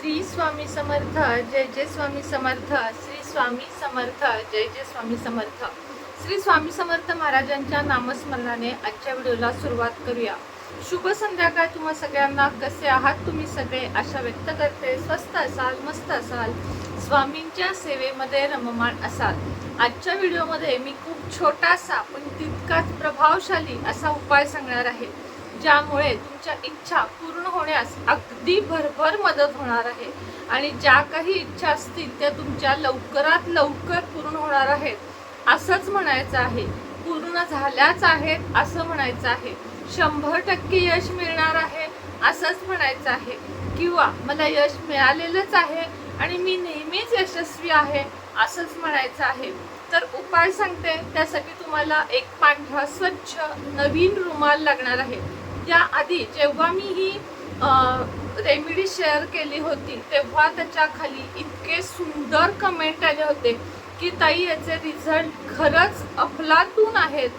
श्री स्वामी समर्थ जय जय स्वामी समर्थ श्री स्वामी समर्थ जय जय स्वामी समर्थ. श्री स्वामी समर्थ महाराजांच्या नामस्मरणाने आजच्या व्हिडिओला सुरुवात करूया. शुभ संध्याकाळ तुम्हा सगळ्यांना. कसे आहात तुम्ही सगळे? आशा व्यक्त करते. स्वस्त असाल मस्त असाल. स्वामींच्या सेवेमध्ये रममाण असाल. आजच्या व्हिडिओमध्ये मी खूप छोटासा पण तितकाच प्रभावशाली असा उपाय सांगणार आहे. ज्यामुळे तुमच्या इच्छा पूर्ण होण्यास अगदी भरभर मदत होणार आहे. आणि ज्या काही इच्छा असतील त्या तुमच्या लवकरात लवकर पूर्ण होणार आहेत. असंच म्हणायचं आहे. पूर्ण झाल्याच आहेत असं म्हणायचं आहे. शंभर टक्के यश मिळणार आहे असंच म्हणायचं आहे. किंवा मला यश मिळालेलंच आहे आणि मी नेहमीच यशस्वी आहे असंच म्हणायचं आहे. तर उपाय सांगते. त्यासाठी तुम्हाला एक पांढरा स्वच्छ नवीन रुमाल लागणार आहे. त्याआधी जेव्हा मी ही रेमेडी शेअर केली होती तेव्हा त्याच्याखाली इतके सुंदर कमेंट आले होते की ताई याचे रिझल्ट खरंच अफलातून आहेत.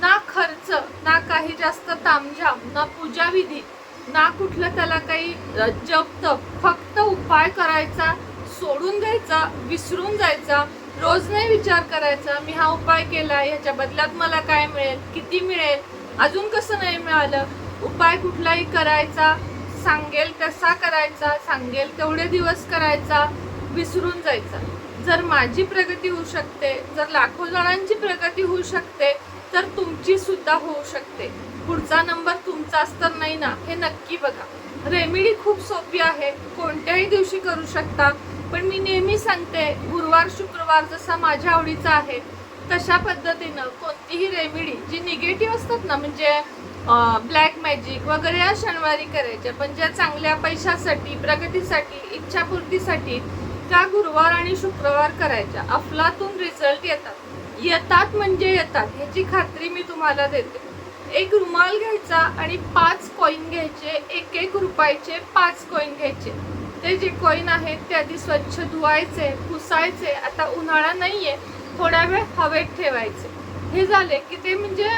ना खर्च ना काही जास्त तामझाम ना पूजाविधी ना कुठलं त्याला काही जपतप जप तप फक्त उपाय करायचा सोडून द्यायचा विसरून जायचा रोज नाही विचार करायचा मी हा उपाय केला ह्याच्या बदल्यात मला काय मिळेल किती मिळेल अजून कसं नाही मिळालं? उपाय कुठलाही करायचा सांगेल तसा करायचा सांगेल तेवढे दिवस करायचा विसरून जायचा. जर माझी प्रगती होऊ शकते जर लाखो जणांची प्रगती होऊ शकते तर तुमची सुद्धा होऊ शकते. पुढचा नंबर तुमचाच तर नाही ना हे नक्की बघा. रेमेडी खूप सोपी आहे कोणत्याही दिवशी करू शकता पण मी नेहमी सांगते गुरुवार शुक्रवार जसा माझ्या आवडीचा आहे तशा पद्धतीनं कोणतीही रेमेडी जी निगेटिव्ह असतात ना म्हणजे ब्लॅक मॅजिक वगैरे या शनिवारी करायच्या पण ज्या चांगल्या पैशासाठी प्रगतीसाठी इच्छापूर्तीसाठी त्या गुरुवार आणि शुक्रवार करायच्या. अफलातून रिझल्ट येतात. येतात म्हणजे येतात. ह्याची खात्री मी तुम्हाला देते. एक रुमाल घ्यायचा आणि पाच कॉईन घ्यायचे. एक एक रुपयाचे पाच कॉईन घ्यायचे. ते जे कॉईन आहेत ते आधी स्वच्छ धुवायचे पुसायचे. आता उन्हाळा नाही आहे थोड्या वेळ हवेत ठेवायचे. हे झाले की ते म्हणजे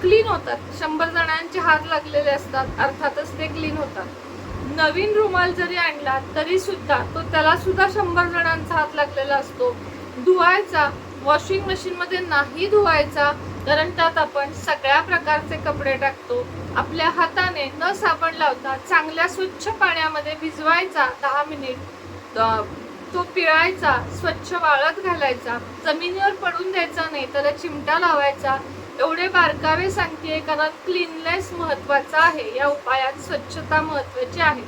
क्लीन होतात. शंभर जणांचे हात लागलेले असतात. अर्थातच ते क्लीन होतात. नवीन रुमाल जरी आणला तरी सुद्धा तो त्याला सुद्धा शंभर जणांचा हात लागलेला असतो. धुवायचा वॉशिंग मशीनमध्ये नाही धुवायचा कारण त्यात आपण सगळ्या प्रकारचे कपडे टाकतो. आपल्या हाताने न साबण लावता चांगल्या स्वच्छ पाण्यामध्ये भिजवायचा दहा मिनिट. तो पिळायचा स्वच्छ वाळत घालायचा. जमिनीवर पडून द्यायचा नाही त्याला चिमटा लावायचा. एवढे बारकावे सांगते कारण क्लीननेस महत्त्वाचा आहे. या उपायात स्वच्छता महत्वाची आहे.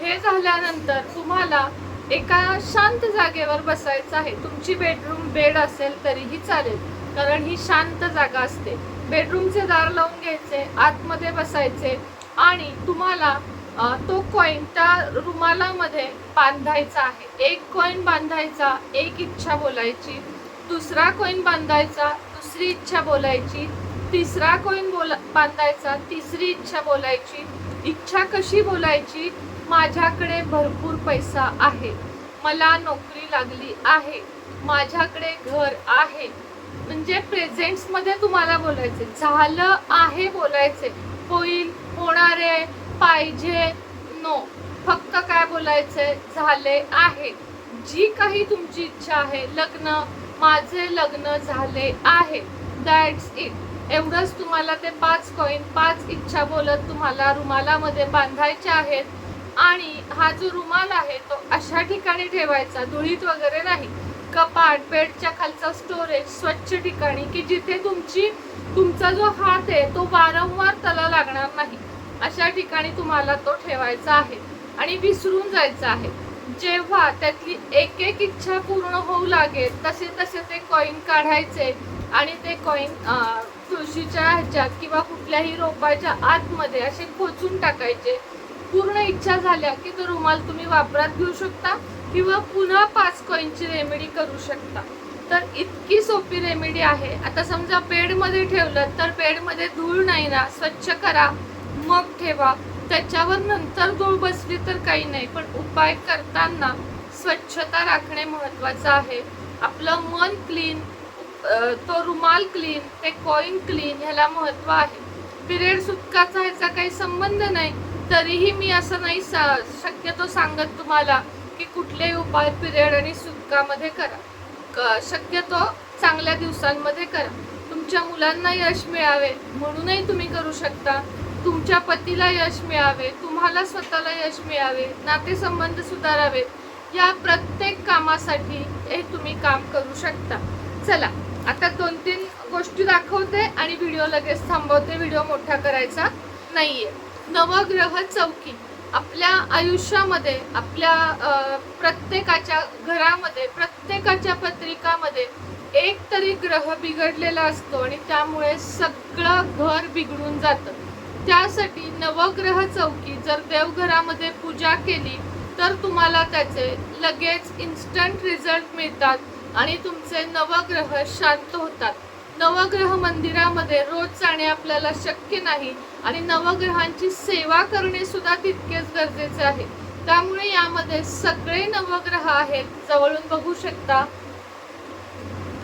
हे झाल्यानंतर तुम्हाला एका शांत जागेवर बसायचं आहे. तुमची बेडरूम बेड असेल तरीही चालेल कारण ही शांत जागा असते. बेडरूमचे दार लावून घ्यायचे आतमध्ये बसायचे आणि तुम्हाला तो कॉईन त्या रुमालामध्ये बांधायचा आहे. एक कॉईन बांधायचा एक इच्छा बोलायची. दुसरा कॉईन बांधायचा दुसरी इच्छा बोलायची तिसरा कोण बोला बांधायचा तिसरी इच्छा बोलायची इच्छा कशी बोलायची? माझ्याकडे भरपूर पैसा आहे मला नोकरी लागली आहे माझ्याकडे घर आहे. म्हणजे प्रेझेंट्समध्ये तुम्हाला बोलायचे झालं आहे बोलायचे होईल होणारे पाहिजे नो. फक्त काय बोलायचे झाले आहे. जी काही तुमची इच्छा आहे लग्न माझे लग्न झाले आहे. दॅट्स इट एवढंच तुम्हाला ते पाच कॉईन पाच इच्छा बोलत तुम्हाला रुमालामध्ये बांधायचे आहेत. आणि हा जो रुमाल आहे तो अशा ठिकाणी ठेवायचा धुळीत वगैरे नाही. कपाट बेडच्या खालचा स्टोरेज स्वच्छ ठिकाणी की जिथे तुमची तुमचा जो हात आहे तो वारंवार त्याला लागणार नाही. अशा ठिकाणी तुम्हाला तो ठेवायचा आहे. आणि विसरून जायचा आहे. जेव्हा त्यातली एक एक इच्छा पूर्ण होऊ लागेल तसे तसे ते कॉईन काढायचे आणि ते कॉईन तुळशीच्या ह्याच्यात किंवा कुठल्याही रोपाच्या आतमध्ये असे खोचून टाकायचे. पूर्ण इच्छा झाल्या की तो रुमाल तुम्ही वापरात घेऊ शकता किंवा पुन्हा पाच कॉईनची रेमेडी करू शकता. तर इतकी सोपी रेमेडी आहे. आता समजा बेडमध्ये ठेवलं तर बेडमध्ये धूळ नाही ना स्वच्छ करा मग ठेवा. त्याच्यावर नंतर धूळ बसली तर काही नाही पण उपाय करताना स्वच्छता राखणे महत्वाचं आहे. आपलं मन क्लीन तो रुमाल क्लीन ते कॉईन क्लीन ह्याला महत्त्व आहे. पिरियड सुटकाचा ह्याचा काही संबंध नाही. तरीही मी असं नाही सा- शक्यतो सांगत तुम्हाला की कुठलेही उपाय पिरियड आणि सुटकामध्ये करा. क- शक्यतो चांगल्या दिवसांमध्ये करा. तुमच्या मुलांना यश मिळावे म्हणूनही तुम्ही करू शकता. तुमच्या पतीला यश मिळावे तुम्हाला स्वतःला यश मिळावे नातेसंबंध सुधारावेत या प्रत्येक कामासाठी हे तुम्ही काम करू शकता. चला आता दोन तीन गोष्टी दाखवते आणि व्हिडिओ लगेच थांबवते. व्हिडिओ मोठा करायचा नाहीये. नवग्रह चौकी. आपल्या आयुष्यामध्ये आपल्या प्रत्येकाच्या घरामध्ये प्रत्येकाच्या पत्रिकामध्ये एक तरी ग्रह बिघडलेला असतो आणि त्यामुळे सगळं घर बिघडून जातं. त्यासाठी नवग्रह चौकी जर देवघरामध्ये पूजा केली तर तुम्हाला त्याचे लगेच इन्स्टंट रिझल्ट मिळतात आणि तुमचे नवग्रह शांत होतात. नवग्रह मंदिरामध्ये रोज जाणे आपल्याला शक्य नाही आणि नवग्रहांची सेवा करणे सुद्धा तितकेच गरजेचे आहे. त्यामुळे यामध्ये सगळे नवग्रह आहेत जवळून बघू शकता.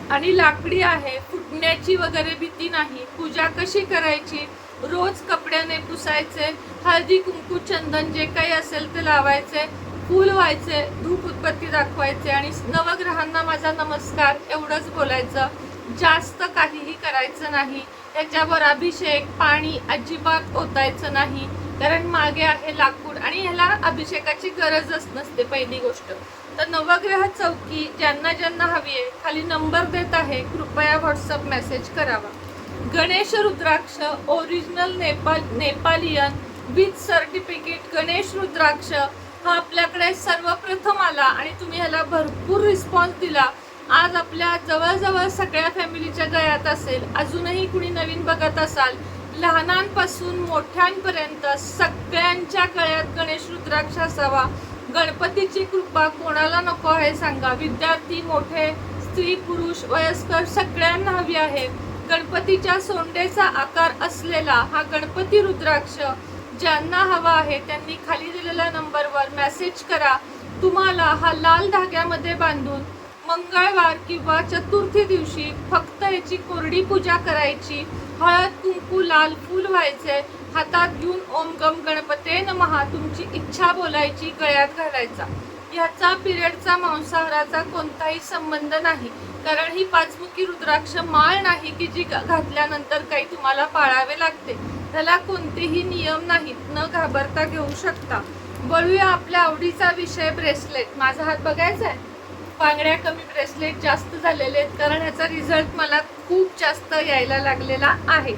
आणि लाकडी आहे फुटण्याची वगैरे भीती नाही. पूजा कशी करायची? रोज कपड्याने पुसायचे हळदी कुंकू चंदन जे काही असेल ते लावायचे फूल व्हायचे धूप उत्पत्ती दाखवायचे आणि नवग्रहांना माझा नमस्कार एवढंच बोलायचं. जास्त काहीही करायचं नाही. त्याच्यावर अभिषेक पाणी अजिबात ओतायचं नाही. कारण मागे आहे लाकूड आणि ह्याला अभिषेकाची गरजच नसते पहिली गोष्ट. तर नवग्रह चौकी ज्यांना ज्यांना हवी आहे खाली नंबर देत आहे कृपया व्हॉट्सअप मेसेज करावा. Ganesh rudraksha original Nepal Nepalian with certificate Ganesh rudraksha हा आपल्याकडे सर्वप्रथम आला आणि तुम्ही ह्याला भरपूर रिस्पॉन्स दिला. आज आपल्या जवळजवळ सगळ्या फॅमिलीच्या गळ्यात असेल. अजूनही कुणी नवीन बघत असाल लहानांपासून मोठ्यांपर्यंत सगळ्यांच्या गळ्यात गणेश रुद्राक्ष असावा. गणपतीची कृपा कोणाला नको आहे सांगा. विद्यार्थी मोठे स्त्री पुरुष वयस्कर सगळ्यांना हवी आहे. गणपतीच्या सोंडेचा आकार असलेला हा गणपती रुद्राक्ष ज्यांना हवा आहे त्यांनी खाली दिलेल्या नंबरवर मेसेज करा. तुम्हाला हा लाल धाग्यामध्ये बांधून मंगळवार किंवा चतुर्थी दिवशी फक्त याची कोरडी पूजा करायची. हळद कुंकू लाल फूल व्हायचे. हातात घेऊन ओम गम गणपते नमहा. तुमची इच्छा बोलायची गळ्यात घालायचा. ह्याचा पिरियडचा मांसाहाराचा कोणताही संबंध नाही. कारण ही पाचमुखी रुद्राक्ष माळ नाही की जी घातल्यानंतर काही तुम्हाला पाळावे लागते. त्याला कोणतेही नियम नाहीत. न घाबरता घेऊ शकता. बोलूया आपल्या आवडीचा विषय ब्रेसलेट. माझा हात बघायचा आहे? बांगड्या कमी ब्रेसलेट जास्त झालेले आहेत. कारण ह्याचा रिझल्ट मला खूप जास्त यायला लागलेला आहे.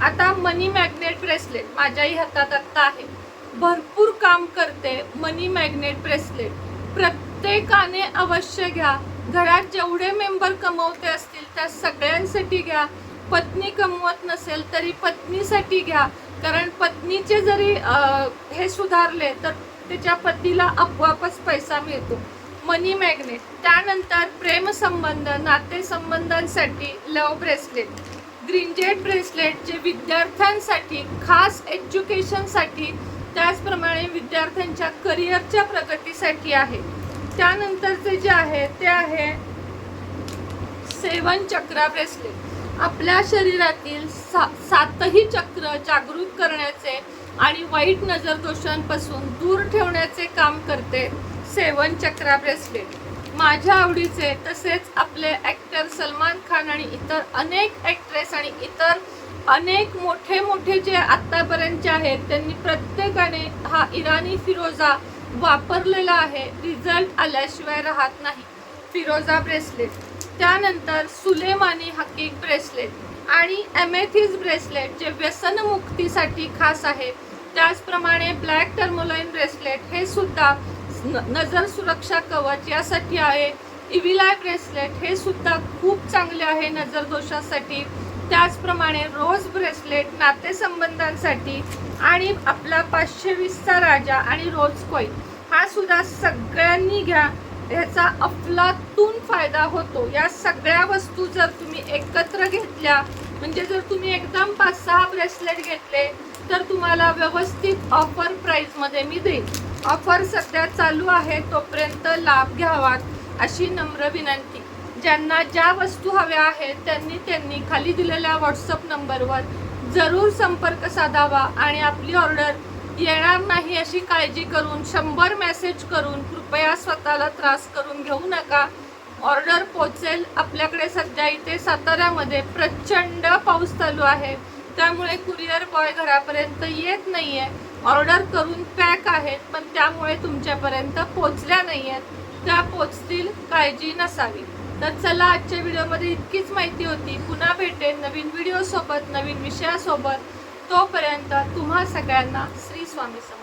आता मनी मॅग्नेट ब्रेसलेट माझ्याही हातात आत्ता आहे. भरपूर काम करते मनी मॅग्नेट ब्रेसलेट. प्रत्येकाने अवश्य घ्या. घरात जेवढे मेंबर कमवते असतील त्या सगळ्यांसाठी घ्या. पत्नी कमवत नसेल तरी पत्नीसाठी घ्या. कारण पत्नीचे जरी हे सुधारले तर त्याच्या पतीला आपोआपच पैसा मिळतो. मनी मॅग्नेट त्यानंतर प्रेमसंबंध नातेसंबंधांसाठी love bracelet green jet bracelet जे विद्यार्थ्यांसाठी खास एज्युकेशनसाठी त्याचप्रमाणे विद्यार्थ्यांच्या करिअरच्या प्रगतीसाठी आहे. त्यानंतरचे जे आहे ते आहे सेवन चक्रा ब्रेसलेट. आपल्या शरीरातील सा सातही चक्र जागृत करण्याचे आणि वाईट नजर दोषांपासून दूर ठेवण्याचे काम करते सेवन चक्रा ब्रेसलेट. माझ्या आवडीचे तसेच आपले ॲक्टर सलमान खान आणि इतर अनेक ॲक्ट्रेस आणि इतर अनेक मोठे मोठे जे आत्तापर्यंतचे आहेत त्यांनी प्रत्येकाने हा इराणी फिरोजा वापरलेला आहे. रिझल्ट आल्याशिवाय राहत नाही. फिरोजा ब्रेसलेट. त्यानंतर सुलेमानी हकीक ब्रेसलेट आणि एमेथीज ब्रेसलेट जे व्यसनमुक्तीसाठी खास आहे त्याचप्रमाणे ब्लॅक टर्मोलाईन ब्रेसलेट हे सुद्धा न- नजर सुरक्षा कवच यासाठी आहे. इविलाय ब्रेसलेट हे सुद्धा खूप चांगले आहे नजर दोषासाठी त्याचप्रमाणे रोज ब्रेसलेट नातेसंबंधांसाठी आणि आपला पाचशे वीसचा राजा आणि रोज कॉईन हा सुद्धा सगळ्यांनी घ्या. ह्याचा अफलातून फायदा होतो. या सगळ्या वस्तू जर तुम्ही एकत्र घेतल्या म्हणजे जर तुम्ही एकदम पाच सहा ब्रेसलेट घेतले तर तुम्हाला व्यवस्थित ऑफर प्राईजमध्ये मी देईन. ऑफर सध्या चालू आहे तोपर्यंत लाभ घ्यावात अशी नम्र विनंती. ज्यांना ज्या वस्तू हव्या आहेत त्यांनी त्यांनी खाली दिलेल्या व्हॉट्सअप नंबरवर जरूर संपर्क साधावा आणि आपली ऑर्डर येणार नाही अशी काळजी करून शंभर मेसेज करून कृपया स्वतःला त्रास करून घेऊ नका. ऑर्डर पोचेल आपल्याकडे सध्या इथे साताऱ्यामध्ये. प्रचंड पाऊस चालू आहे. त्यामुळे कुरिअर बॉय घरापर्यंत येत नाही आहे ऑर्डर करून पॅक आहेत पण त्यामुळे तुमच्यापर्यंत पोचल्या नाही आहेत त्या पोचतील काळजी नसावी. तर चला आजच्या व्हिडिओमध्ये इतकीच माहिती होती. पुन्हा भेटेन नवीन व्हिडिओसोबत नवीन विषयासोबत. तोपर्यंत तुम्हा सगळ्यांना श्री स्वामी समर्थ.